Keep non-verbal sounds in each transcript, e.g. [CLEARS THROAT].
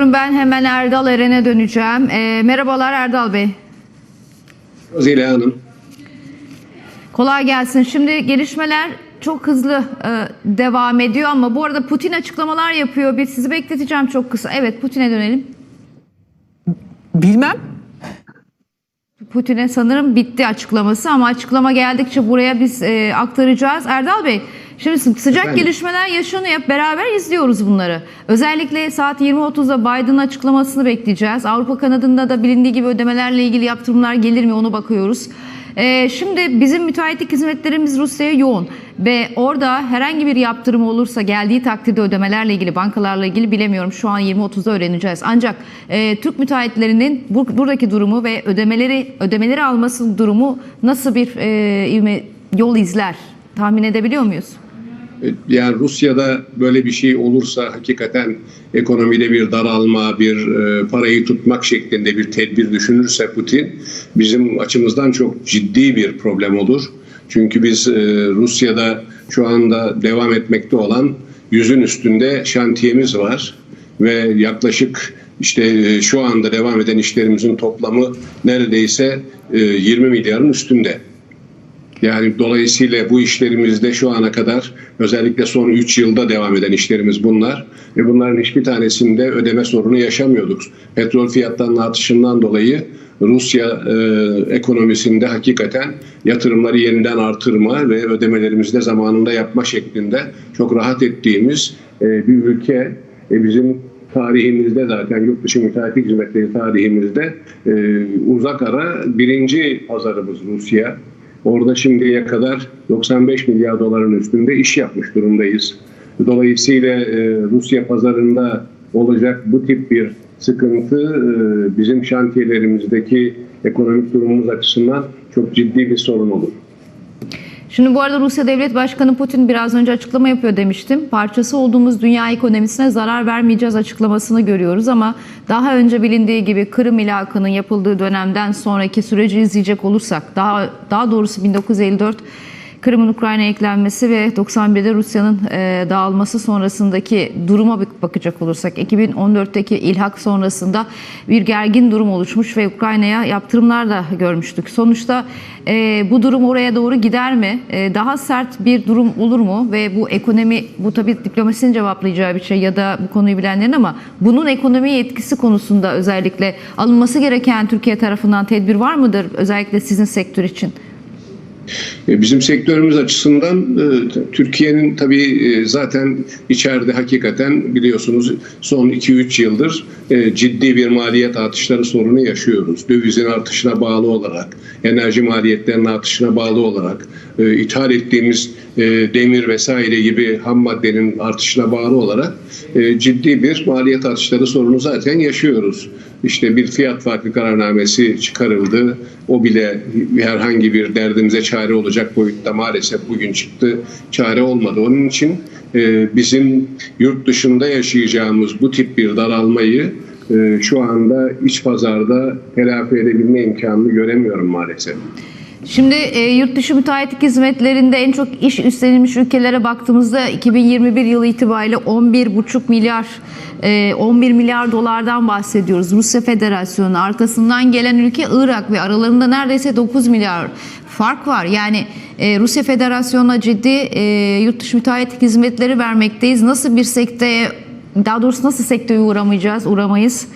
Ben hemen Erdal Eren'e döneceğim. Ee, merhabalar Erdal Bey. Zeliha Hanım. Kolay gelsin. Şimdi gelişmeler çok hızlı e, devam ediyor ama bu arada Putin açıklamalar yapıyor. Bir sizi bekleteceğim çok kısa. Evet Putin'e dönelim. Bilmem. Putin'e sanırım bitti açıklaması ama açıklama geldikçe buraya biz e, aktaracağız. Erdal Bey, şimdi sı- sıcak Efendim? gelişmeler yaşanıyor. Hep beraber izliyoruz bunları. Özellikle saat 20.30'da Biden'ın açıklamasını bekleyeceğiz. Avrupa kanadında da bilindiği gibi ödemelerle ilgili yaptırımlar gelir mi onu bakıyoruz. E, şimdi bizim müteahhitlik hizmetlerimiz Rusya'ya yoğun ve orada herhangi bir yaptırım olursa geldiği takdirde ödemelerle ilgili bankalarla ilgili bilemiyorum şu an 20.30'da öğreneceğiz. Ancak e, Türk müteahhitlerinin bu, buradaki durumu ve ödemeleri ödemeleri alması durumu nasıl bir e, yol izler tahmin edebiliyor muyuz? Yani Rusya'da böyle bir şey olursa hakikaten ekonomide bir daralma, bir e, parayı tutmak şeklinde bir tedbir düşünürse Putin bizim açımızdan çok ciddi bir problem olur. Çünkü biz e, Rusya'da şu anda devam etmekte olan yüzün üstünde şantiyemiz var ve yaklaşık işte e, şu anda devam eden işlerimizin toplamı neredeyse e, 20 milyarın üstünde. Yani dolayısıyla bu işlerimizde şu ana kadar özellikle son 3 yılda devam eden işlerimiz bunlar ve bunların hiçbir tanesinde ödeme sorunu yaşamıyorduk. Petrol fiyatlarının artışından dolayı Rusya e, ekonomisinde hakikaten yatırımları yeniden artırma ve ödemelerimizi de zamanında yapma şeklinde çok rahat ettiğimiz e, bir ülke. E, bizim tarihimizde zaten yurt dışı müteahhitlik hizmetleri tarihimizde e, uzak ara birinci pazarımız Rusya. Orada şimdiye kadar 95 milyar doların üstünde iş yapmış durumdayız. Dolayısıyla e, Rusya pazarında olacak bu tip bir sıkıntı e, bizim şantiyelerimizdeki ekonomik durumumuz açısından çok ciddi bir sorun olur. Şimdi bu arada Rusya Devlet Başkanı Putin biraz önce açıklama yapıyor demiştim. Parçası olduğumuz dünya ekonomisine zarar vermeyeceğiz açıklamasını görüyoruz ama daha önce bilindiği gibi Kırım ilhakının yapıldığı dönemden sonraki süreci izleyecek olursak daha daha doğrusu 1954 Kırım'ın Ukrayna'ya eklenmesi ve 91'de Rusya'nın e, dağılması sonrasındaki duruma bakacak olursak 2014'teki ilhak sonrasında bir gergin durum oluşmuş ve Ukrayna'ya yaptırımlar da görmüştük. Sonuçta e, bu durum oraya doğru gider mi? E, daha sert bir durum olur mu? Ve bu ekonomi, bu tabii diplomasinin cevaplayacağı bir şey ya da bu konuyu bilenlerin ama bunun ekonomiye etkisi konusunda özellikle alınması gereken Türkiye tarafından tedbir var mıdır? Özellikle sizin sektör için. E, Bizim sektörümüz açısından e, Türkiye'nin tabii e, zaten içeride hakikaten biliyorsunuz son 2-3 yıldır ciddi bir maliyet artışları sorunu yaşıyoruz. Dövizin artışına bağlı olarak, enerji maliyetlerinin artışına bağlı olarak, e, ithal ettiğimiz e, demir vesaire gibi ham maddenin artışına bağlı olarak e, ciddi bir maliyet artışları sorunu zaten yaşıyoruz. İşte bir fiyat farkı kararnamesi çıkarıldı. O bile herhangi bir derdimize çare olacak boyutta maalesef bugün çıktı. Çare olmadı. Onun için e, bizim yurt dışında yaşayacağımız bu tip bir daralmayı e, şu anda iç pazarda telafi edebilme imkanını göremiyorum maalesef. Şimdi e, yurt dışı müteahhitlik hizmetlerinde en çok iş üstlenilmiş ülkelere baktığımızda 2021 yılı itibariyle 11,5 milyar e, 11 milyar dolardan bahsediyoruz. Rusya Federasyonu arkasından gelen ülke Irak ve aralarında neredeyse 9 milyar fark var. Yani e, Rusya Federasyonu'na ciddi e, yurt dışı müteahhitlik hizmetleri vermekteyiz. Nasıl bir sekteye daha doğrusu nasıl sektöre uğramayacağız, uğramayız?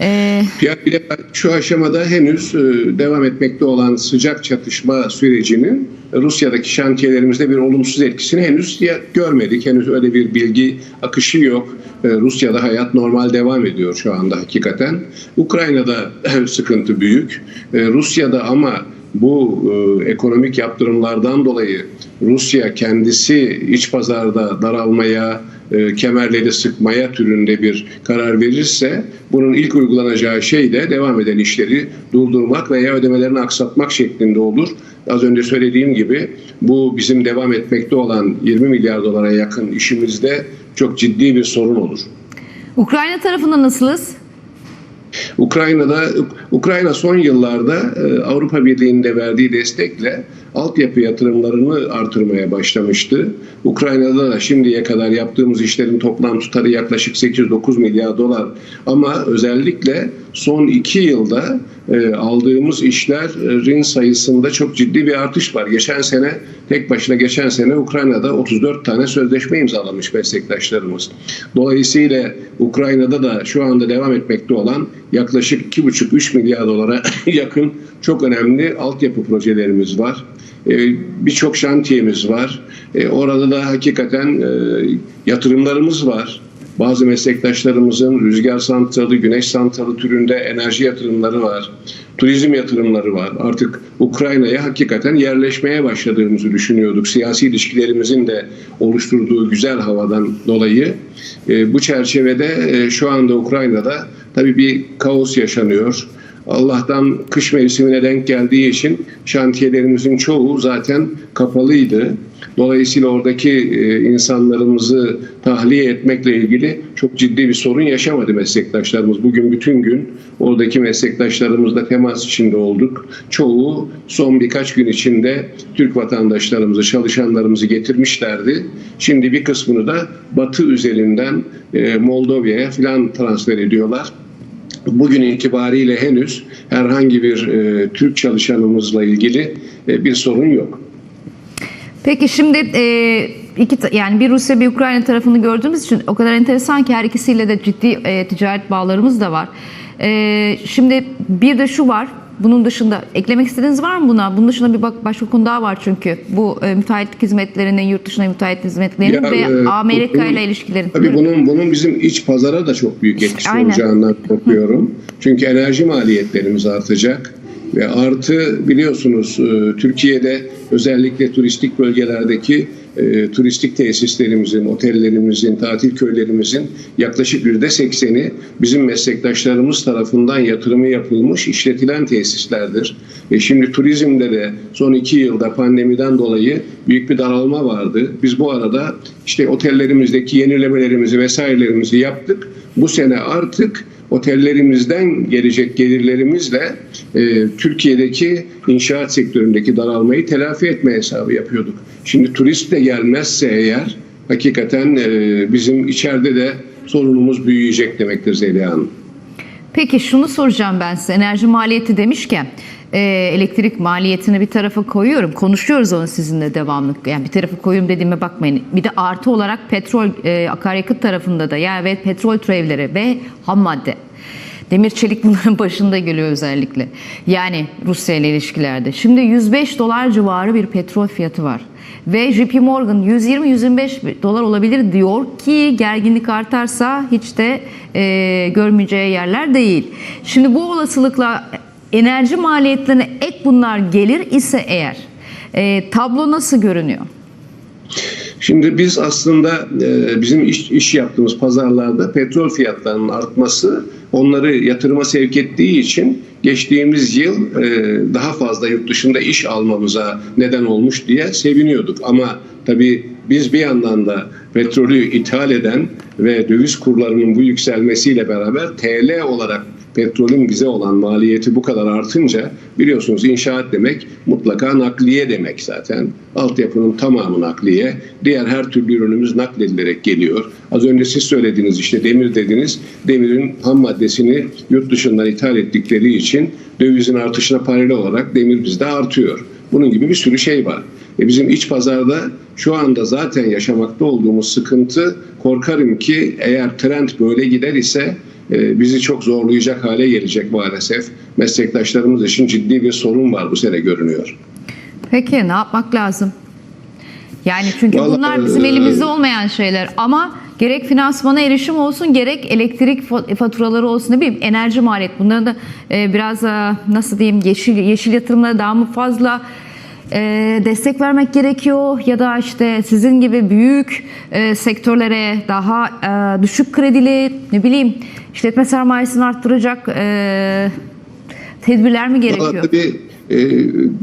E, Ya bir de şu aşamada henüz e, devam etmekte olan sıcak çatışma sürecinin Rusya'daki şantiyelerimizde bir olumsuz etkisini henüz görmedik. Henüz öyle bir bilgi akışı yok. E, Rusya'da hayat normal devam ediyor şu anda hakikaten. Ukrayna'da [CLEARS THROAT] sıkıntı büyük. E, Rusya'da ama bu ekonomik yaptırımlardan dolayı Rusya kendisi iç pazarda daralmaya, e, kemerleri sıkmaya türünde bir karar verirse bunun ilk uygulanacağı şey de devam eden işleri durdurmak veya ödemelerini aksatmak şeklinde olur. Az önce söylediğim gibi bu bizim devam etmekte olan 20 milyar dolara yakın işimizde çok ciddi bir sorun olur. Ukrayna tarafında nasılız? Ukrayna'da Ukrayna son yıllarda e, Avrupa Birliği'nde verdiği destekle altyapı yatırımlarını artırmaya başlamıştı. Ukrayna'da da şimdiye kadar yaptığımız işlerin toplam tutarı yaklaşık 8-9 milyar dolar. Ama özellikle son iki yılda e, aldığımız işlerin sayısında çok ciddi bir artış var. Geçen sene tek başına geçen sene Ukrayna'da 34 tane sözleşme imzalamış meslektaşlarımız. Dolayısıyla Ukrayna'da da şu anda devam etmekte olan yaklaşık 2,5-3 milyar dolara [LAUGHS] yakın çok önemli altyapı projelerimiz var. E, Birçok şantiyemiz var. E, Orada da hakikaten e, yatırımlarımız var. Bazı meslektaşlarımızın rüzgar santralı, güneş santralı türünde enerji yatırımları var. Turizm yatırımları var. Artık Ukrayna'ya hakikaten yerleşmeye başladığımızı düşünüyorduk. Siyasi ilişkilerimizin de oluşturduğu güzel havadan dolayı. E, bu çerçevede e, şu anda Ukrayna'da tabii bir kaos yaşanıyor. Allah'tan kış mevsimine denk geldiği için şantiyelerimizin çoğu zaten kapalıydı. Dolayısıyla oradaki e, insanlarımızı tahliye etmekle ilgili çok ciddi bir sorun yaşamadı meslektaşlarımız. Bugün bütün gün oradaki meslektaşlarımızla temas içinde olduk. Çoğu son birkaç gün içinde Türk vatandaşlarımızı, çalışanlarımızı getirmişlerdi. Şimdi bir kısmını da Batı üzerinden e, Moldova'ya falan transfer ediyorlar. Bugün itibariyle henüz herhangi bir e, Türk çalışanımızla ilgili bir sorun yok. Peki şimdi e, iki yani bir Rusya bir Ukrayna tarafını gördüğümüz için o kadar enteresan ki her ikisiyle de ciddi e, ticaret bağlarımız da var. E, şimdi bir de şu var. Bunun dışında eklemek istediğiniz var mı buna? Bunun dışında bir bak başka konu daha var çünkü. Bu e, müteahhitlik hizmetlerinin, yurt dışına müteahhit hizmetlerinin Ya, ve e, Amerika ile ilişkilerin. Tabii bunun bunun bizim iç pazara da çok büyük etkisi Aynen. olacağından korkuyorum. Çünkü enerji maliyetlerimiz artacak ve artı biliyorsunuz e, Türkiye'de özellikle turistik bölgelerdeki e, turistik tesislerimizin, otellerimizin, tatil köylerimizin yaklaşık yüzde sekseni bizim meslektaşlarımız tarafından yatırımı yapılmış, işletilen tesislerdir. E şimdi turizmde de son iki yılda pandemiden dolayı büyük bir daralma vardı. Biz bu arada işte otellerimizdeki yenilemelerimizi vesairelerimizi yaptık. Bu sene artık otellerimizden gelecek gelirlerimizle e, Türkiye'deki inşaat sektöründeki daralmayı telafi etme hesabı yapıyorduk. Şimdi turist de gelmezse eğer hakikaten e, bizim içeride de sorunumuz büyüyecek demektir Zeliha Hanım. Peki şunu soracağım ben size. Enerji maliyeti demişken e, elektrik maliyetini bir tarafa koyuyorum. Konuşuyoruz onu sizinle devamlı. Yani bir tarafa koyuyorum dediğime bakmayın. Bir de artı olarak petrol, e, akaryakıt tarafında da yani ve petrol türevleri ve ham madde. Demir çelik bunların [LAUGHS] başında geliyor özellikle. Yani Rusya ile ilişkilerde. Şimdi 105 dolar civarı bir petrol fiyatı var. Ve JP Morgan 120-125 dolar olabilir diyor ki gerginlik artarsa hiç de e, görmeyeceği yerler değil. Şimdi bu olasılıkla enerji maliyetlerine ek bunlar gelir ise eğer e, tablo nasıl görünüyor? Şimdi biz aslında e, bizim iş, iş yaptığımız pazarlarda petrol fiyatlarının artması onları yatırıma sevk ettiği için geçtiğimiz yıl e, daha fazla yurt dışında iş almamıza neden olmuş diye seviniyorduk. Ama tabii biz bir yandan da petrolü ithal eden ve döviz kurlarının bu yükselmesiyle beraber TL olarak petrolün bize olan maliyeti bu kadar artınca biliyorsunuz inşaat demek mutlaka nakliye demek zaten. Altyapının tamamı nakliye. Diğer her türlü ürünümüz nakledilerek geliyor. Az önce siz söylediğiniz işte demir dediniz. Demirin ham maddesini yurt dışından ithal ettikleri için dövizin artışına paralel olarak demir bizde artıyor. Bunun gibi bir sürü şey var. E bizim iç pazarda şu anda zaten yaşamakta olduğumuz sıkıntı korkarım ki eğer trend böyle gider ise bizi çok zorlayacak hale gelecek maalesef. Meslektaşlarımız için ciddi bir sorun var bu sene görünüyor. Peki ne yapmak lazım? Yani çünkü Vallahi, bunlar bizim e, elimizde olmayan şeyler ama gerek finansmana erişim olsun gerek elektrik fa- faturaları olsun ne bileyim enerji maliyet bunları da e, biraz e, nasıl diyeyim yeşil yeşil yatırımlara daha mı fazla e, destek vermek gerekiyor ya da işte sizin gibi büyük e, sektörlere daha e, düşük kredili ne bileyim işletme sermayesini arttıracak e, tedbirler mi gerekiyor? tabii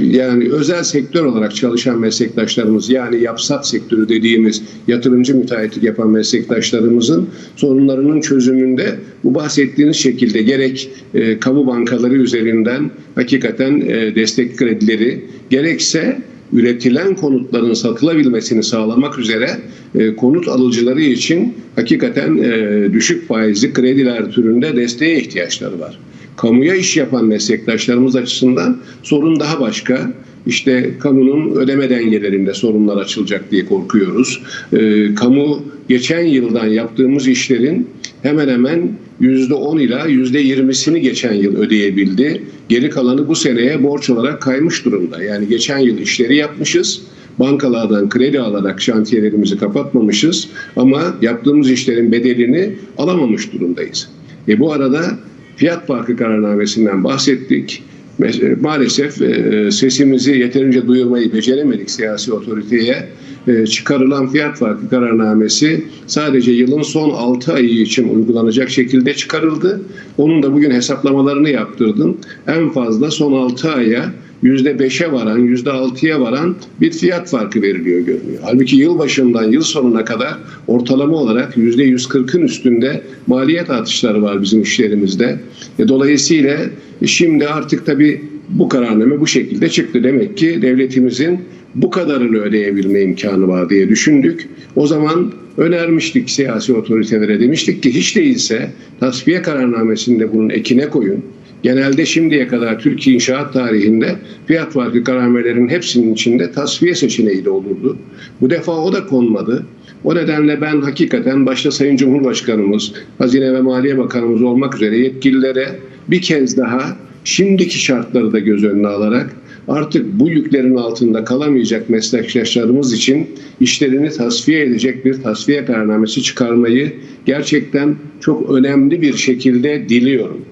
yani özel sektör olarak çalışan meslektaşlarımız yani yapsat sektörü dediğimiz yatırımcı müteahhitlik yapan meslektaşlarımızın sorunlarının çözümünde bu bahsettiğiniz şekilde gerek e, kamu bankaları üzerinden hakikaten e, destek kredileri gerekse üretilen konutların satılabilmesini sağlamak üzere e, konut alıcıları için hakikaten e, düşük faizli krediler türünde desteğe ihtiyaçları var. Kamuya iş yapan meslektaşlarımız açısından sorun daha başka. İşte kamunun ödeme dengelerinde sorunlar açılacak diye korkuyoruz. E, kamu geçen yıldan yaptığımız işlerin hemen hemen %10 ila %20'sini geçen yıl ödeyebildi. Geri kalanı bu seneye borç olarak kaymış durumda. Yani geçen yıl işleri yapmışız. Bankalardan kredi alarak şantiyelerimizi kapatmamışız ama yaptığımız işlerin bedelini alamamış durumdayız. E bu arada fiyat farkı kararnamesinden bahsettik. Me- Maalesef e, sesimizi yeterince duyurmayı beceremedik siyasi otoriteye. E, Çıkarılan fiyat farkı kararnamesi sadece yılın son 6 ayı için uygulanacak şekilde çıkarıldı. Onun da bugün hesaplamalarını yaptırdım. En fazla son 6 aya %5'e varan, %6'ya varan bir fiyat farkı veriliyor görünüyor. Halbuki yıl başından yıl sonuna kadar ortalama olarak %140'ın üstünde maliyet artışları var bizim işlerimizde. E, dolayısıyla şimdi artık tabii bu kararname bu şekilde çıktı. Demek ki devletimizin bu kadarını ödeyebilme imkanı var diye düşündük. O zaman önermiştik siyasi otoritelere demiştik ki hiç değilse tasfiye kararnamesinde bunun ekine koyun. Genelde şimdiye kadar Türkiye inşaat tarihinde fiyat farkı kararnamelerin hepsinin içinde tasfiye seçeneği de olurdu. Bu defa o da konmadı. O nedenle ben hakikaten başta Sayın Cumhurbaşkanımız, Hazine ve Maliye Bakanımız olmak üzere yetkililere bir kez daha şimdiki şartları da göz önüne alarak artık bu yüklerin altında kalamayacak meslektaşlarımız için işlerini tasfiye edecek bir tasfiye kararnamesi çıkarmayı gerçekten çok önemli bir şekilde diliyorum.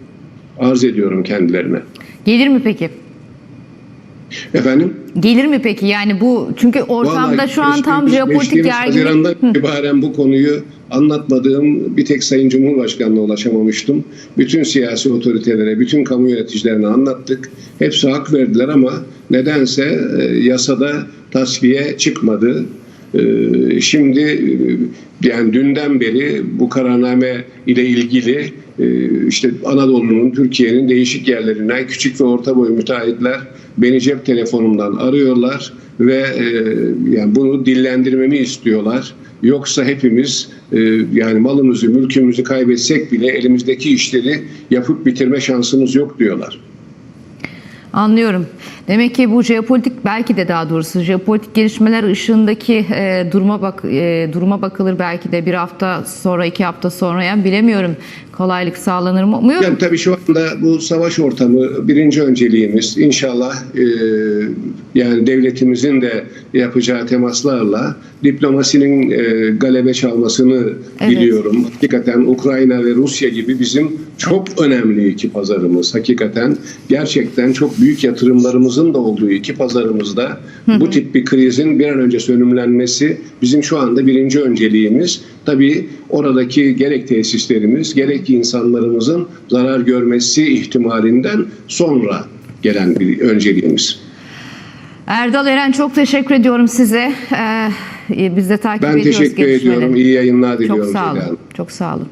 Arz ediyorum kendilerine. Gelir mi peki? Efendim? Gelir mi peki? Yani bu çünkü ortamda Vallahi şu an tam jeopolitik gerginlik. Haziran'dan itibaren bu konuyu anlatmadığım bir tek Sayın Cumhurbaşkanı'na ulaşamamıştım. Bütün siyasi otoritelere, bütün kamu yöneticilerine anlattık. Hepsi hak verdiler ama nedense e, yasada tasfiye çıkmadı. E, Şimdi e, yani dünden beri bu kararname ile ilgili e, işte Anadolu'nun, Türkiye'nin değişik yerlerinden küçük ve orta boy müteahhitler beni cep telefonumdan arıyorlar ve e, yani bunu dillendirmemi istiyorlar. Yoksa hepimiz yani malımızı, mülkümüzü kaybetsek bile elimizdeki işleri yapıp bitirme şansımız yok diyorlar. Anlıyorum. Demek ki bu jeopolitik belki de daha doğrusu jeopolitik gelişmeler ışığındaki e, duruma bak e, duruma bakılır belki de bir hafta sonra iki hafta sonra yani bilemiyorum kolaylık sağlanır mı? Umuyorum. Yani tabii şu anda bu savaş ortamı birinci önceliğimiz. İnşallah e, yani devletimizin de yapacağı temaslarla diplomasinin e, galebe çalmasını Evet. biliyorum. Hakikaten Ukrayna ve Rusya gibi bizim çok önemli iki pazarımız. Hakikaten gerçekten çok büyük yatırımlarımızın da olduğu iki pazarımızda bu tip bir krizin bir an önce sönümlenmesi bizim şu anda birinci önceliğimiz. Tabii oradaki gerek tesislerimiz gerek insanlarımızın zarar görmesi ihtimalinden sonra gelen bir önceliğimiz. Erdal Eren çok teşekkür ediyorum size. Ee, biz de takip Ben ediyoruz teşekkür gelişmeleri. ediyorum. İyi yayınlar Çok diliyorum. sağ Zeliha olun. Çok sağ olun.